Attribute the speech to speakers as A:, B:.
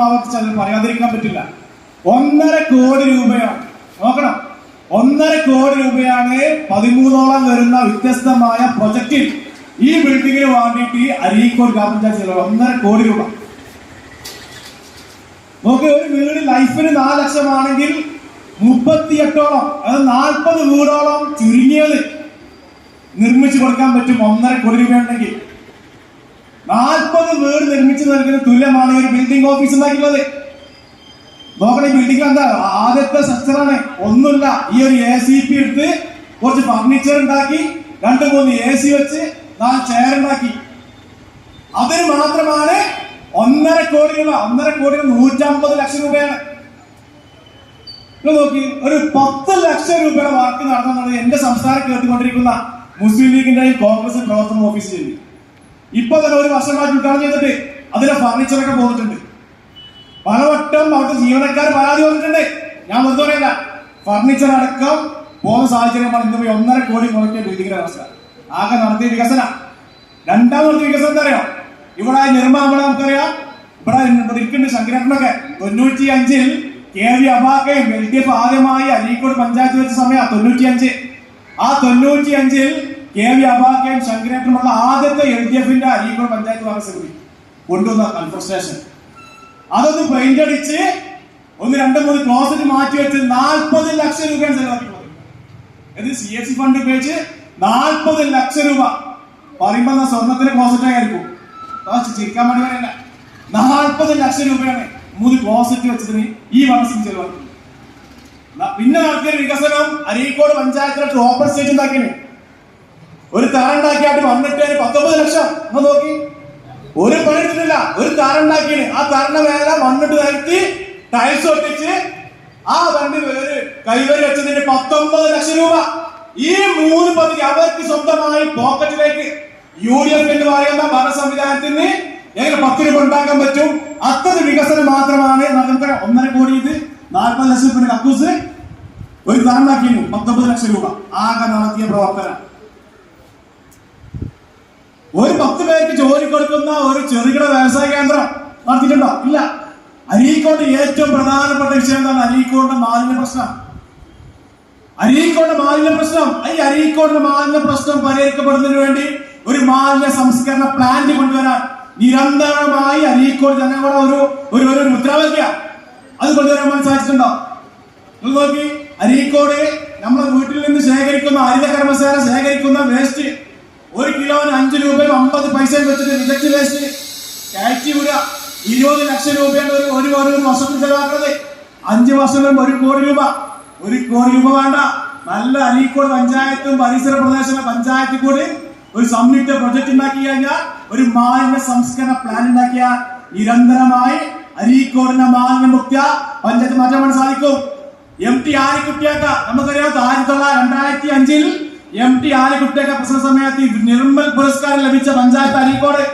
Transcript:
A: പറയാതിരിക്കാൻ പറ്റില്ല. ഒന്നര കോടി രൂപയാണ്. നോക്കണം. ഒന്നര കോടി രൂപയാണ് പതിമൂന്നോളം വരുന്ന വ്യത്യസ്തമായ പ്രൊജക്റ്റിൽ ഈ ബിൽഡിങ്ങിന് വേണ്ടിയിട്ട് അരീക്കോട് ഗ്രാമപഞ്ചായത്ത് ചെലവ് ഒന്നര കോടി രൂപ. നോക്ക് ഒരു വീട് ലൈഫിന് നാല് ലക്ഷമാണെങ്കിൽ മുപ്പത്തിയെട്ടോളം അതായത് നാൽപ്പത് വീടോളം ചുരുങ്ങിയത് നിർമ്മിച്ചു കൊടുക്കാൻ പറ്റും ഒന്നര കോടി രൂപ ഉണ്ടെങ്കിൽ നിർമ്മിച്ചു നൽകുന്ന തുല്യമാണ് ഒരു ബിൽഡിംഗ് ഓഫീസ് ഉണ്ടാക്കിയുള്ളത് ഈ ബിൽഡിംഗ് എന്താ? ആദ്യത്തെ സ്ട്രക്ചറാണ് ഒന്നുമില്ല. ഈ ഒരു എ സി പി എടുത്ത് കുറച്ച് ഫർണിച്ചർ ഉണ്ടാക്കി രണ്ട് മൂന്ന് എ സി വെച്ച് നാല് ചെയർ ഉണ്ടാക്കി. അതിന് മാത്രമാണ് ഒന്നര കോടി രൂപ ഒന്നര കോടി നൂറ്റമ്പത് ലക്ഷം രൂപയാണ്. നോക്കി ഒരു പത്ത് ലക്ഷം രൂപയുടെ വർക്ക് നടന്നത് എന്റെ സംസ്ഥാനം കേട്ടുകൊണ്ടിരിക്കുന്ന മുസ്ലിം ലീഗിന്റെയും കോൺഗ്രസ് പ്രവർത്തന ഓഫീസിൽ ഇപ്പൊ തന്നെ ഒരു വർഷമായിട്ട് ഉദ്ഘാടനം ചെയ്തിട്ട് അതിലെ ഫർണിച്ചറൊക്കെ പോന്നിട്ടുണ്ട്. പലവട്ടം അവർക്ക് ജീവനക്കാർ പരാതി വന്നിട്ടുണ്ട്. ഞാൻ വെറുതെ പറയല്ല. ഫർണിച്ചർ അടക്കം പോകുന്ന സാഹചര്യമാണ് ഇന്ന് പോയി ഒന്നര കോടി മുടക്കിയ ബിൽഡിങ്ങിന്റെ അവസ്ഥ. ആകെ നടത്തിയ വികസന. രണ്ടാം നടത്തിയ വികസനം എന്താ അറിയാം? ഇവിടെ നിർമ്മാണം നമുക്കറിയാം. ഇവിടെ ഇരിക്കുന്ന ശങ്കരേട്ടനൊക്കെ. തൊണ്ണൂറ്റി അഞ്ചിൽ കെ വി അബാക്കയും എൽ ഡി എഫ് ആദ്യമായി അരീക്കോട് പഞ്ചായത്ത് വെച്ച സമയം തൊണ്ണൂറ്റി അഞ്ച് ആ തൊണ്ണൂറ്റി അഞ്ചിൽ കെ വി അബാക്കയും ശങ്കരേട്ടനുമുള്ള ആദ്യത്തെ എൽ ഡി എഫിന്റെ അരീക്കോട് പഞ്ചായത്ത് ഭരണസമിതി. കൊണ്ടുവന്ന കൺഫ്രസ്ട്രേഷൻ അതൊന്ന് പെയിന്റ് അടിച്ച് ഒന്ന് രണ്ട് മൂന്ന് ക്ലോസറ്റ് മാറ്റി വെച്ച് നാൽപ്പത് ലക്ഷം രൂപയാണ് ചെലവാക്കിയിട്ടുള്ളത്. സി എസ് സി ഫണ്ട് ഉപയോഗിച്ച് നാൽപ്പത് ലക്ഷം രൂപ. പറയുമ്പോ എന്നാ സ്വർണത്തിന് ക്ലോസറ്റ് ആയിരിക്കും. ചിരിക്കാൻ വേണ്ടി പറയല്ല നാൽപ്പത് ലക്ഷം രൂപയാണ് മൂന്ന് ക്ലോസറ്റ് വെച്ചതിന് ഈ വർഷം ചെലവാക്കി പിന്നെ നടത്തിയ വികസനം അരീക്കോട് പഞ്ചായത്തിലെ ഓപ്പൺ സ്റ്റേറ്റ് ഉണ്ടാക്കിയാണ് ഒരു തറ ഉണ്ടാക്കിയായിട്ട് വന്നിട്ട് പത്തൊമ്പത് ലക്ഷം. നോക്കി. ഒരു പണി ഒരു തറ ഉണ്ടാക്കിയാണ് ആ തറന്റെ മേലെ മണ്ണിട്ട് നിരത്തി ടൈൽസ് ഒട്ടിച്ച് ആ വണ്ടി ഒരു കൈവരി വെച്ചതിന് പത്തൊമ്പത് ലക്ഷം രൂപ. ഈ മൂന്ന് പദ്ധതി അവർക്ക് സ്വന്തമായി പോക്കറ്റിലേക്ക് യു ഡി എഫ് എന്ന് പറയുന്ന ഭരണ സംവിധാനത്തിന് എങ്ങനെ പത്ത് രൂപ ഉണ്ടാക്കാൻ പറ്റും? അത്ര വികസനം മാത്രമാണ് നമുക്ക് ഒന്നര കോടി ഇത്. നാൽപ്പത് ലക്ഷം രൂപ കക്കൂസ്. ഒരു തറുണ്ടാക്കിയിരുന്നു പത്തൊമ്പത് ലക്ഷം രൂപ. ആകെ നടത്തിയ പ്രവർത്തനം. ഒരു പത്ത് പേർക്ക് ജോലി കൊടുക്കുന്ന ഒരു ചെറുകിട വ്യവസായ കേന്ദ്രം നടത്തിയിട്ടുണ്ടോ? ഇല്ല. അരീക്കോട് ഏറ്റവും പ്രധാനപ്പെട്ട വിഷയം എന്താണ്? അരീക്കോടിന്റെ മാലിന്യ പ്രശ്നം. അരീക്കോടിന്റെ മാലിന്യ പ്രശ്നം ഈ അരീക്കോടിന്റെ മാലിന്യ പ്രശ്നം പരിഹരിക്കപ്പെടുന്നതിന് വേണ്ടി ഒരു മാലിന്യ സംസ്കരണ പ്ലാന്റ് കൊണ്ടുവരാൻ നിരന്തരമായി അരീക്കോട് ജനങ്ങളുടെ ഒരു ഒരു ഒരു മുദ്രാവാക്യ. അത് കൊണ്ടുവരാൻ മനസ്സിലാക്കിയിട്ടുണ്ടോ നിങ്ങൾ നോക്കി അരീക്കോട് നമ്മുടെ വീട്ടിൽ നിന്ന് ശേഖരിക്കുന്ന ഹരിത കർമ്മസേന ശേഖരിക്കുന്ന വേസ്റ്റ് ഒരു കിലോന് അഞ്ച് രൂപയും അമ്പത് പൈസയും വെച്ചിട്ട് റിജക്ട് വേസ്റ്റ്. കയറ്റി വിടുക. ഇരുപത് ലക്ഷം രൂപയാണ് ഒരു ഒരു ഒരു വർഷത്തിൽ ചെലവാക്കുന്നത്. അഞ്ച് വർഷം ഒരു കോടി രൂപ. ഒരു കോടി രൂപ വേണ്ട. നല്ല അലീക്കോട് പഞ്ചായത്തും പരിസര പ്രദേശ പഞ്ചായത്തിൽ കൂടി ഒരു സംയുക്ത പ്രൊജക്ട് ഉണ്ടാക്കി കഴിഞ്ഞാൽ ഒരു മാലിന്യ സംസ്കരണ പ്ലാൻ ഉണ്ടാക്കിയ നിരന്തരമായി അരീക്കോടിന്റെ മാലിന്യ മുക്ത പഞ്ചായത്ത് മാറ്റാൻ സാധിക്കും. എം ടി ആലിക്കുട്ടിയൊക്കെ നമുക്കറിയാം ആയിരത്തി തൊള്ളായിരത്തി രണ്ടായിരത്തി അഞ്ചിൽ എം ടി ആലിക്കുട്ടിയൊക്കെ പ്രശ്ന സമയത്ത് നിർമ്മൽ പുരസ്കാരം ലഭിച്ച പഞ്ചായത്ത് അരീക്കോട്.